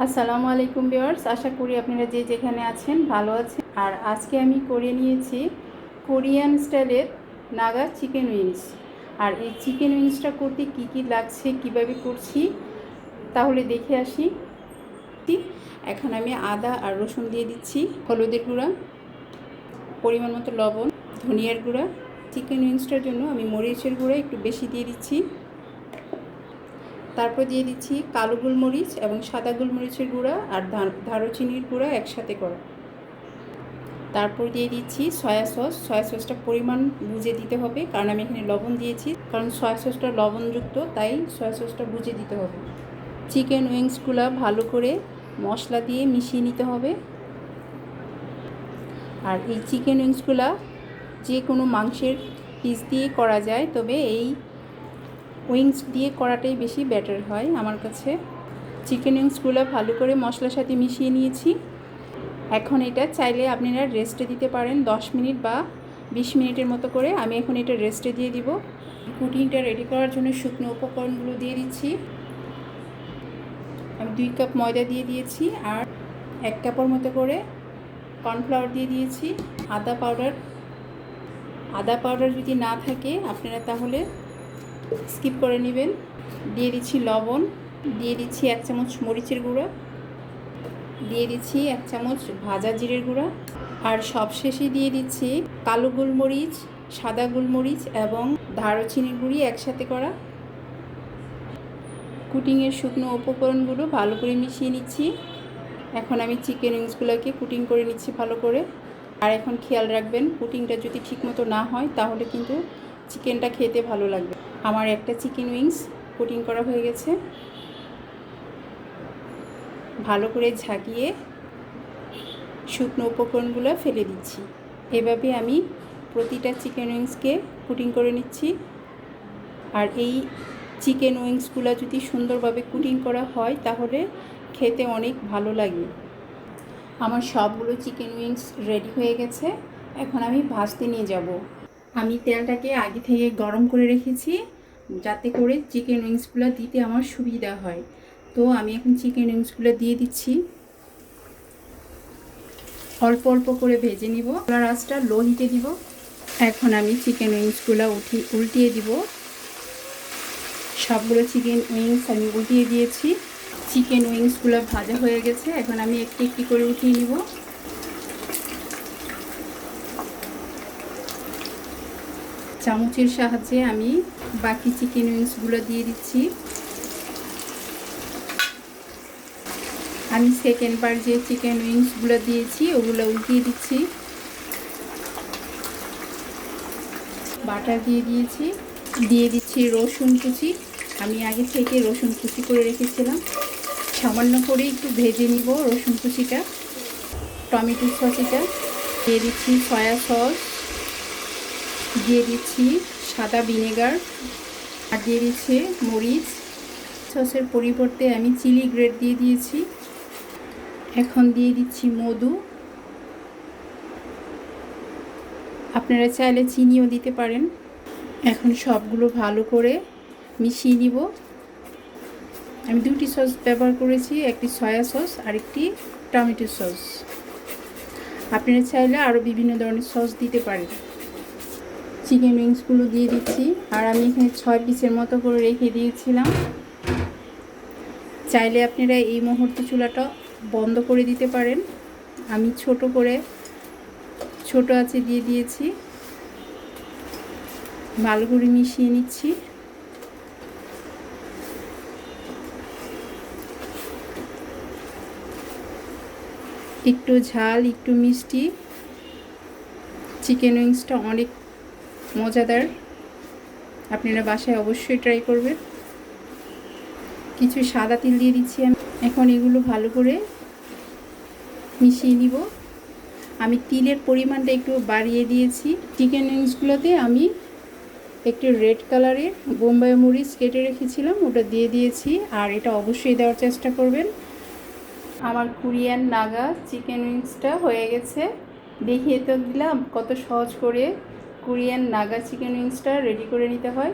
আসসালামু আলাইকুম ভিউয়ার্স, আশা করি আপনারা যে যেখানে আছেন ভালো আছেন। আর আজকে আমি করে নিয়েছি কোরিয়ান স্টাইলের নাগা চিকেন উইংস। আর এই চিকেন উইংসটা করতে কি কি লাগছে, কীভাবে করছি, তাহলে দেখে আসি। এখন আমি আদা আর রসুন দিয়ে দিচ্ছি, হলুদের গুঁড়া, পরিমাণ মতো লবণ, ধনিয়ার গুঁড়া। চিকেন উইংসটার জন্য আমি মরিচের গুঁড়া একটু বেশি দিয়ে দিচ্ছি। তারপর দিয়ে দিচ্ছি কালো গোলমরিচ এবং সাদা গোলমরিচের গুঁড়া আর দারুচিনির গুঁড়া একসাথে করা। তারপর দিয়ে দিচ্ছি সয়া সস। সয়া সসটা পরিমাণ বুঝে দিতে হবে কারণ আমি এখানে লবণ দিয়েছি। কারণ সয়া সসটা লবণযুক্ত, তাই সয়া সসটা বুঝে দিতে হবে। চিকেন উইংসগুলো ভালো করে মশলা দিয়ে মিশিয়ে নিতে হবে। আর এই চিকেন উইংসগুলো যে কোনো মাংসের পিস দিয়ে করা যায়, তবে এই উইংস দিয়ে করাটাই বেশি বেটার হয় আমার কাছে। চিকেন উইংসগুলো ভালো করে মশলার সাথে মিশিয়ে নিয়েছি। এখন এটা চাইলে আপনারা রেস্টে দিতে পারেন দশ মিনিট বা বিশ মিনিটের মতো করে। আমি এখন এটা রেস্টে দিয়ে দিব। কুকিংটা রেডি করার জন্য শুকনো উপকরণগুলো দিয়ে দিচ্ছি। আমি দুই কাপ ময়দা দিয়ে দিয়েছি আর এক কাপের মতো করে কর্নফ্লাওয়ার দিয়ে দিয়েছি। আদা পাউডার। আদা পাউডার যদি না থাকে আপনারা তাহলে স্কিপ করে নেবেন। দিয়ে দিচ্ছি লবণ, দিয়ে দিচ্ছি এক চামচ মরিচের গুঁড়ো, দিয়ে দিচ্ছি এক চামচ ভাজা জিরের গুঁড়া, আর সবশেষে দিয়ে দিচ্ছি কালো গোলমরিচ, সাদা গোলমরিচ এবং দারুচিনির গুঁড়ি একসাথে করা। কুটিংয়ের শুকনো উপকরণগুলো ভালো করে মিশিয়ে নিচ্ছি। এখন আমি চিকেন উইংসগুলোকে কুটিং করে নিচ্ছি ভালো করে। আর এখন খেয়াল রাখবেন, কুটিংটা যদি ঠিকমতো না হয়, তাহলে কিন্তু চিকেনটা খেতে ভালো লাগবে। আমার একটা চিকেন উইংস কুটিং করা হয়ে গেছে। ভালো করে ঝাঁকিয়ে শুকনো উপকরণগুলো ফেলে দিচ্ছি। এভাবে আমি প্রতিটা চিকেন উইংসকে কুটিং করে নিচ্ছি। আর এই চিকেন উইংসগুলো যদি সুন্দরভাবে কুটিং করা হয়, তাহলে খেতে অনেক ভালো লাগে। আমার সবগুলো চিকেন উইংস রেডি হয়ে গেছে। এখন আমি ভাজতে নিয়ে যাব। আমি তেলটাকে আগে থেকে গরম করে রেখেছি, যাতে করে চিকেন উইংসগুলো দিতে আমার সুবিধা হয়। তো আমি এখন চিকেন উইংসগুলো দিয়ে দিচ্ছি। অল্প অল্প করে ভেজে নিব। আঁচটা লো হিটে দিব। এখন আমি চিকেন উইংসগুলো উঠি, উল্টিয়ে দিব। সবগুলো চিকেন উইংস আমি উল্টিয়ে দিয়েছি। চিকেন উইংসগুলো ভাজা হয়ে গেছে। এখন আমি একটি একটি করে উঠিয়ে নিব। চামচের সাহায্যে আমি বাকি চিকেন উইংসগুলো দিয়ে দিচ্ছি। আমি সেকেন্ড বার যে চিকেন উইংসগুলো দিয়েছি, ওগুলো উল্টিয়ে দিচ্ছি। বাটার দিয়ে দিয়েছি, দিয়ে দিচ্ছি রসুন কুচি। আমি আগে থেকে রসুন কুচি করে রেখেছিলাম। সামান্য করে একটু ভেজে নিব রসুন কুচিটা। টমেটো সসিটা। দিয়ে দিচ্ছি সয়া সস দিয়ে দিচ্ছি সাদা ভিনেগার। আর দিয়ে দিচ্ছে মরিচ। সসের পরিবর্তে আমি চিলি গ্রেড দিয়ে দিয়েছি। এখন দিয়ে দিচ্ছি মধু। আপনারা চাইলে চিনিও দিতে পারেন। এখন সবগুলো ভালো করে মিশিয়ে নিব। আমি দুটি সস ব্যবহার করেছি, একটি সয়া সস আর একটি টমেটো সস। আপনারা চাইলে আরও বিভিন্ন ধরনের সস দিতে পারেন। চিকেন উইংসগুলো দিয়ে দিচ্ছি। আর আমি এখানে ছয় পিসের মতো করে রেখে দিয়েছিলাম। চাইলে আপনারা এই মুহূর্তে চুলাটা বন্ধ করে দিতে পারেন। আমি ছোট করে ছোট আছে দিয়ে দিয়েছি। করে মিশিয়ে নিচ্ছি। একটু ঝাল, একটু মিষ্টি। চিকেন উইংসটা অনেক মজাদার। আপনারা বাসায় অবশ্যই ট্রাই করবেন। কিছু সাদা তিল দিয়ে দিচ্ছি আমি। এখন এগুলো ভালো করে মিশিয়ে নিব। আমি তিলের পরিমাণটা একটু বাড়িয়ে দিয়েছি। চিকেন উইংসগুলোতে আমি একটু রেড কালারের বোম্বাই মরিচ কেটে রেখেছিলাম, ওটা দিয়ে দিয়েছি। আর এটা অবশ্যই দেওয়ার চেষ্টা করবেন। আমার কোরিয়ান নাগা চিকেন উইংসটা হয়ে গেছে। দেখিয়ে তো দিলাম কত সহজ করে। কোরিয়ান নাগা চিকেন উইংসটা রেডি করে নিতে হয়।